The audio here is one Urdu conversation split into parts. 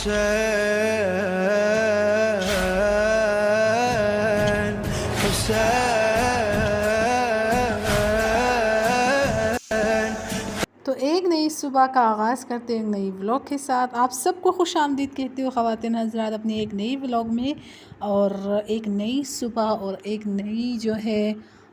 حسين حسين تو ایک نئی صبح کا آغاز کرتے ہیں ایک نئی ولاگ کے ساتھ آپ سب کو خوش آمدید کہتے ہو خواتین حضرات اپنی ایک نئی ولاگ میں اور ایک نئی صبح اور ایک نئی جو ہے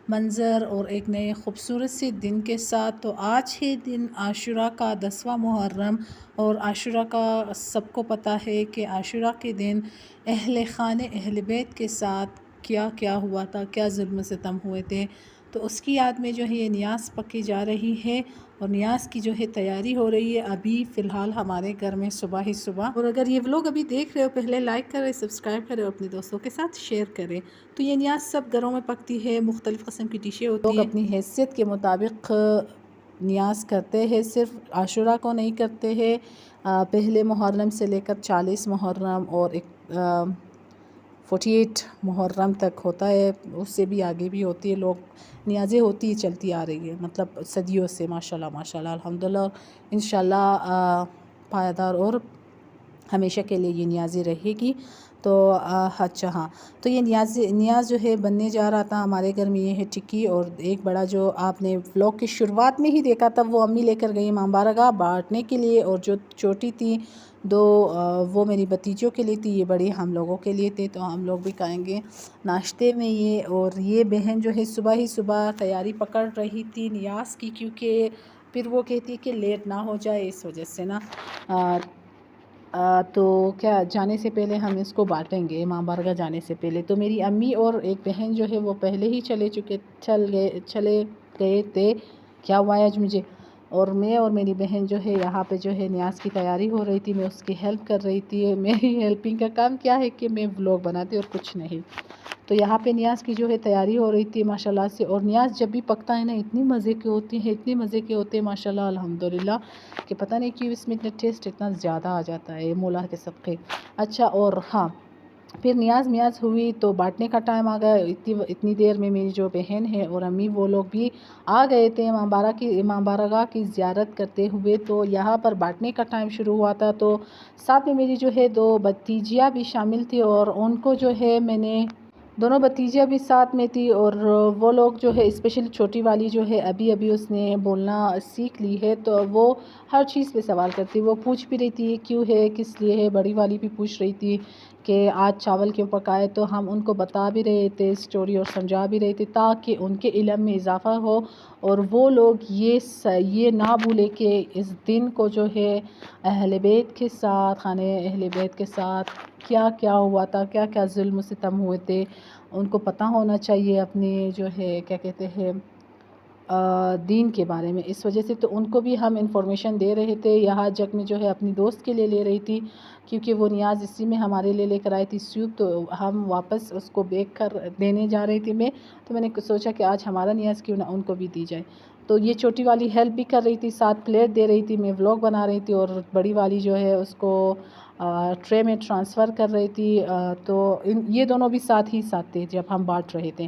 منظر اور ایک نئے خوبصورت سے دن کے ساتھ۔ تو آج ہے دن عاشورہ کا دسواں محرم اور عاشورہ کا سب کو پتہ ہے کہ عاشورہ کے دن اہل خانہ، اہل بیت کے ساتھ کیا کیا ہوا تھا؟ کیا ظلم و ستم ہوئے تھے؟ تو اس کی یاد میں جو ہے یہ نیاز پکی جا رہی ہے اور نیاز کی جو ہے تیاری ہو رہی ہے ابھی فی الحال ہمارے گھر میں صبح ہی صبح۔ اور اگر یہ ولاگ ابھی دیکھ رہے ہو پہلے لائک کریں سبسکرائب کریں اور اپنے دوستوں کے ساتھ شیئر کریں۔ تو یہ نیاز سب گھروں میں پکتی ہے مختلف قسم کی ڈشیں ہوتی ہیں۔ لوگ اپنی حیثیت کے مطابق نیاز کرتے ہیں صرف عاشورہ کو نہیں کرتے ہیں۔ پہلے محرم سے لے کر چالیس محرم اور ایک فورٹی ایٹ محرم تک ہوتا ہے، اس سے بھی آگے بھی ہوتی ہے، لوگ نیازیں ہوتی چلتی آ رہی ہے مطلب صدیوں سے ماشاء اللہ ماشاء اللہ الحمد للہ ان شاء اللہ پائیدار اور ہمیشہ کے لیے یہ نیازی رہے گی۔ تو اچھا ہاں۔ تو یہ نیاز نیاز جو ہے بننے جا رہا تھا ہمارے گھر میں، یہ ہے ٹکی۔ اور ایک بڑا جو آپ نے ولاگ کی شروعات میں ہی دیکھا تھا، وہ امی لے کر گئی ماں بارگاہ بانٹنے کے لیے۔ اور جو چھوٹی تھی، دو وہ میری بتیجوں کے لیے تھی، یہ بڑی ہم لوگوں کے لیے تھے۔ تو ہم لوگ بھی کھائیں گے ناشتے میں یہ۔ اور یہ بہن جو ہے صبح ہی صبح تیاری پکڑ رہی تھی نیاز کی، کیونکہ پھر وہ کہتی کہ لیٹ نہ ہو جائے اس وجہ سے نا۔ تو کیا جانے سے پہلے ہم اس کو بانٹیں گے، ماں بارگاہ جانے سے پہلے؟ تو میری امی اور ایک بہن جو ہے وہ پہلے ہی چلے چکے، چل گئے، چلے گئے تھے۔ کیا ہوا ہے آج مجھے؟ اور میں اور میری بہن جو ہے یہاں پہ جو ہے نیاز کی تیاری ہو رہی تھی، میں اس کی ہیلپ کر رہی تھی۔ میری ہیلپنگ کا کام کیا ہے کہ میں بلاگ بناتی اور کچھ نہیں۔ تو یہاں پہ نیاز کی جو ہے تیاری ہو رہی تھی ماشاء اللہ سے اور نیاز جب بھی پکتا ہے نا، اتنی مزے کے ہوتی ہیں اتنی مزے کے ہوتے ہیں ماشاء اللہ الحمد للہ کہ پتہ نہیں کیوں اس میں اتنا ٹیسٹ اتنا زیادہ آ جاتا ہے مولا کے صدقے۔ اچھا اور ہاں پھر نیاز میاز ہوئی تو بانٹنے کا ٹائم آ گیا۔ اتنی اتنی دیر میں میری جو بہن ہے اور امی، وہ لوگ بھی آ گئے تھے امام بارہ کی، امام بارگاہ کی زیارت کرتے ہوئے۔ تو یہاں پر بانٹنے کا ٹائم شروع ہوا تھا۔ تو ساتھ میں میری جو ہے دو بتیجیاں بھی شامل تھی اور ان کو جو ہے میں نے دونوں بتیجیاں بھی ساتھ میں تھی اور وہ لوگ جو ہے اسپیشلی چھوٹی والی جو ہے، ابھی ابھی اس نے بولنا سیکھ لی ہے تو وہ ہر چیز پہ سوال کرتی۔ وہ پوچھ بھی رہی تھی، کیوں ہے؟ کس لیے ہے؟ بڑی والی بھی پوچھ رہی تھی کہ آج چاول کیوں پکائے تو ہم ان کو بتا بھی رہے تھے اسٹوری اور سمجھا بھی رہے تھے تاکہ ان کے علم میں اضافہ ہو۔ اور وہ لوگ یہ یہ نہ بھولے کہ اس دن کو جو ہے اہل بیت کے ساتھ، خانہ اہل بیت کے ساتھ کیا کیا ہوا تھا، کیا کیا ظلم و ستم ہوئے تھے؟ ان کو پتہ ہونا چاہیے اپنے جو ہے، کیا کہتے ہیں دین کے بارے میں۔ اس وجہ سے تو ان کو بھی ہم انفارمیشن دے رہے تھے یہاں جگ میں جو ہے اپنی دوست کے لیے لے رہی تھی، کیونکہ وہ نیاز اسی میں ہمارے لیے لے کر آئی تھی سیوپ تو ہم واپس اس کو بیک کر دینے جا رہی تھی میں۔ تو میں نے سوچا کہ آج ہمارا نیاز کیوں نہ ان کو بھی دی جائے۔ تو یہ چھوٹی والی ہیلپ بھی کر رہی تھی، ساتھ پلیٹ دے رہی تھی، میں ولاگ بنا رہی تھی اور بڑی والی جو ہے اس کو ٹرے میں ٹرانسفر کر رہی تھی تو ان، یہ دونوں بھی ساتھ ہی ساتھ تھے جب ہم بانٹ رہے تھے۔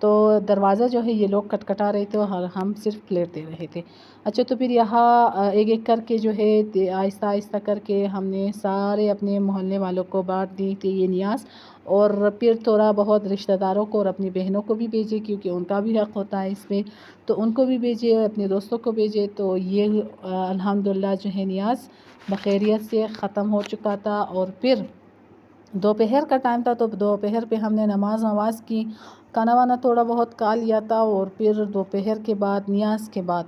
تو دروازہ جو ہے یہ لوگ کٹ کٹا رہے تھے اور ہم صرف پلیٹ دے رہے تھے۔ اچھا تو پھر یہاں ایک ایک کر کے جو ہے، آہستہ آہستہ کر کے ہم نے سارے اپنے محلے والوں کو بانٹ دی تھی یہ نیاز۔ اور پھر تھوڑا بہت رشتہ داروں کو اور اپنی بہنوں کو بھی بھیجے کیونکہ ان کا بھی حق ہوتا ہے اس میں۔ تو ان کو بھی بھیجے اپنے دوستوں کو بھیجے۔ تو یہ الحمد للہ جو ہے نیاز بخیریت سے ختم ہو چکا تھا۔ اور پھر دوپہر کا ٹائم تھا تو دوپہر پہ ہم نے نماز نماز کی۔ کھانا وانا تھوڑا بہت کھا لیا تھا اور پھر دوپہر کے بعد، نیاز کے بعد۔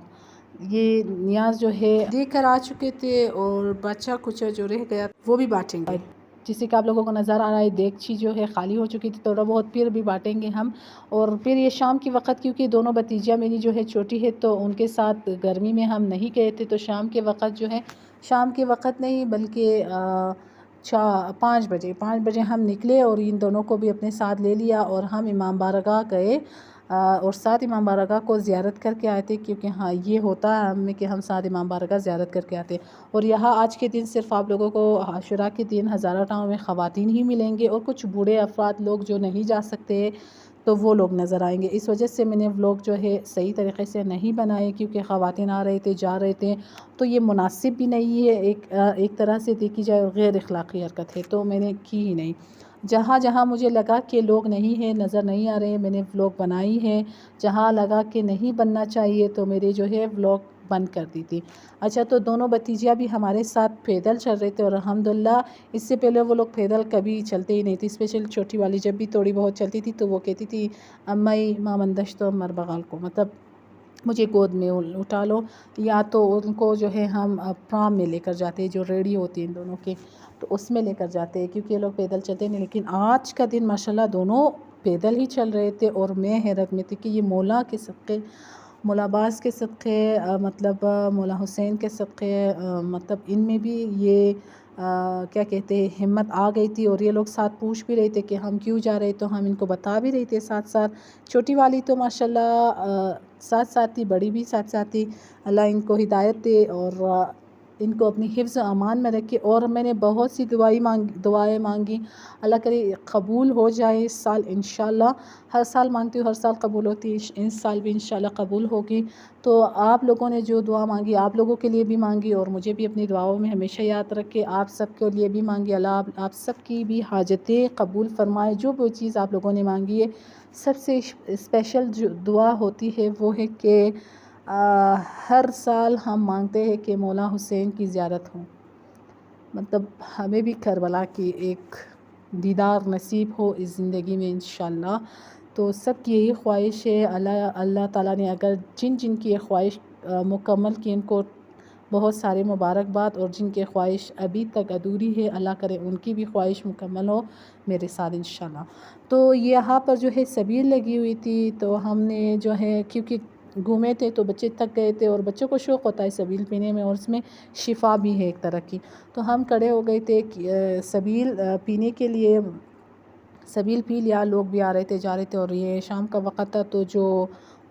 یہ نیاز جو ہے دے کر آ چکے تھے اور بچہ کچھ جو رہ گیا وہ بھی بانٹیں گے۔ جسے کہ آپ لوگوں کو نظر آ رہا ہے دیگچی جو ہے خالی ہو چکی تھی تھوڑا بہت پھر بھی بانٹیں گے ہم۔ اور پھر یہ شام کی وقت، کیونکہ دونوں بتیجیاں میری جو ہے چھوٹی ہے تو ان کے ساتھ گرمی میں ہم نہیں گئے تھے۔ تو شام کے وقت جو ہے، شام کے وقت نہیں، بلکہ پانچ بجے پانچ بجے ہم نکلے اور ان دونوں کو بھی اپنے ساتھ لے لیا اور ہم امام بارگاہ گئے۔ اور ساتھ امام بارگاہ کو زیارت کر کے آئے تھے کیونکہ ہاں یہ ہوتا ہے ہمیں کہ ہم ساتھ امام بارگاہ زیارت کر کے آتے اور یہاں آج کے دن صرف آپ لوگوں کو عاشورہ کے دن ہزارہ ٹاؤن میں خواتین ہی ملیں گے اور کچھ بوڑھے افراد لوگ جو نہیں جا سکتے تو وہ لوگ نظر آئیں گے۔ اس وجہ سے میں نے ولاگ جو ہے صحیح طریقے سے نہیں بنائے کیونکہ خواتین آ رہے تھے، جا رہے تھے۔ تو یہ مناسب بھی نہیں ہے، ایک ایک طرح سے دیکھی جائے غیر اخلاقی حرکت ہے، تو میں نے کی ہی نہیں۔ جہاں جہاں مجھے لگا کہ لوگ نہیں ہیں، نظر نہیں آ رہے ہیں میں نے ولاگ بنائی ہے۔ جہاں لگا کہ نہیں بننا چاہیے تو میرے جو ہے ولاگ بند کر دی تھی۔ اچھا تو دونوں بتیجیاں بھی ہمارے ساتھ پیدل چل رہے تھے اور الحمدللہ اس سے پہلے وہ لوگ پیدل کبھی چلتے ہی نہیں تھی اسپیشل چھوٹی والی جب بھی تھوڑی بہت چلتی تھی تو وہ کہتی تھی، امائی ماں مندش تو مر بغال کو۔ مطلب مجھے گود میں اٹھا لو۔ یا تو ان کو جو ہے ہم پرام میں لے کر جاتے ہیں جو ریڈی ہوتی ہیں ان دونوں کے، تو اس میں لے کر جاتے۔ ہیں کیونکہ یہ لوگ پیدل چلتے نہیں، لیکن آج کا دن ماشاءاللہ دونوں پیدل ہی چل رہے تھے۔ اور میں حیرت میں تھی کہ یہ مولا کے صدقے مولا عباس کے صدقے مطلب مولا حسین کے صدقے مطلب ان میں بھی یہ کیا کہتے ہیں، ہمت آ گئی تھی اور یہ لوگ ساتھ پوچھ بھی رہے تھے کہ ہم کیوں جا رہے تو ہم ان کو بتا بھی رہے تھے ساتھ ساتھ۔ چھوٹی والی تو ماشاءاللہ ساتھ ساتھ تھی بڑی بھی ساتھ ساتھ تھی اللہ ان کو ہدایت دے اور ان کو اپنی حفظ و امان میں رکھے اور میں نے بہت سی دعائی مانگ، دعائیں مانگی اللہ کرے قبول ہو جائے اس سال انشاءاللہ۔ ہر سال مانگتی ہوں، ہر سال قبول ہوتی ہے۔ اس سال بھی انشاءاللہ قبول ہوگی۔ تو آپ لوگوں نے جو دعا مانگی، آپ لوگوں کے لیے بھی مانگی اور مجھے بھی اپنی دعاؤں میں ہمیشہ یاد رکھے۔ آپ سب کے لیے بھی مانگی، اللہ آپ سب کی بھی حاجتیں قبول فرمائے۔ جو بھی چیز آپ لوگوں نے مانگی ہے، سب سے اسپیشل جو دعا ہوتی ہے وہ ہے کہ ہر سال ہم مانگتے ہیں کہ مولا حسین کی زیارت ہو مطلب ہمیں بھی کربلا کی ایک دیدار نصیب ہو اس زندگی میں انشاءاللہ۔ تو سب کی یہی خواہش ہے، اللہ اللہ تعالیٰ نے اگر جن جن کی یہ خواہش مکمل کی ان کو بہت سارے مبارکباد اور جن کے خواہش ابھی تک ادھوری ہے، اللہ کرے ان کی بھی خواہش مکمل ہو میرے ساتھ انشاءاللہ۔ تو یہاں پر جو ہے سبیل لگی ہوئی تھی، تو ہم نے جو ہے، کیونکہ گھومے تھے تو بچے تھک گئے تھے اور بچوں کو شوق ہوتا ہے سبیل پینے میں اور اس میں شفا بھی ہے ایک طرح کی۔ تو ہم کھڑے ہو گئے تھے سبیل پینے کے لیے۔ سبیل پی لیا، لوگ بھی آ رہے تھے، جا رہے تھے اور یہ شام کا وقت تھا تو جو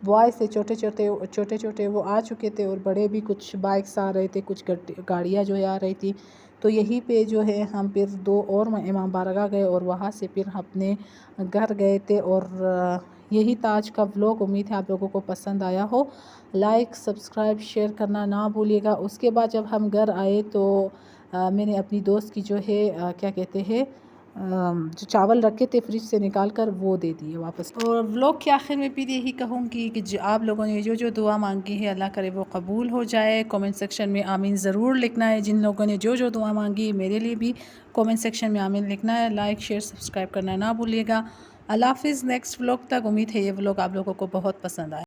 بوائز تھے، چھوٹے چھوٹے چھوٹے چھوٹے وہ آ چکے تھے اور بڑے بھی کچھ بائکس آ رہے تھے، کچھ گاڑیاں جو ہے آ رہی تھی تو یہی پہ جو ہے ہم پھر دو اور امام بارگاہ گئے اور وہاں سے پھر اپنے گھر گئے تھے اور یہی تاج کا ولاگ امید ہے آپ لوگوں کو پسند آیا ہو. لائک سبسکرائب شیئر کرنا نہ بھولیے گا. اس کے بعد جب ہم گھر آئے تو میں نے اپنی دوست کی جو ہے کیا کہتے ہیں جو چاول رکھے تھے فریج سے نکال کر، وہ دے دیے واپس. اور ولاگ کے آخر میں پھر یہی کہوں گی کہ جو آپ لوگوں نے جو جو دعا مانگی ہے، اللہ کرے وہ قبول ہو جائے. کومنٹ سیکشن میں آمین ضرور لکھنا ہے. جن لوگوں نے جو جو دعا مانگی، میرے لیے بھی کومنٹ سیکشن میں آمین لکھنا ہے. لائک شیئر سبسکرائب کرنا نہ بھولیے گا. اللہ حافظ نیکسٹ ولاگ تک امید ہے یہ ولاگ آپ لوگوں کو بہت پسند آئے۔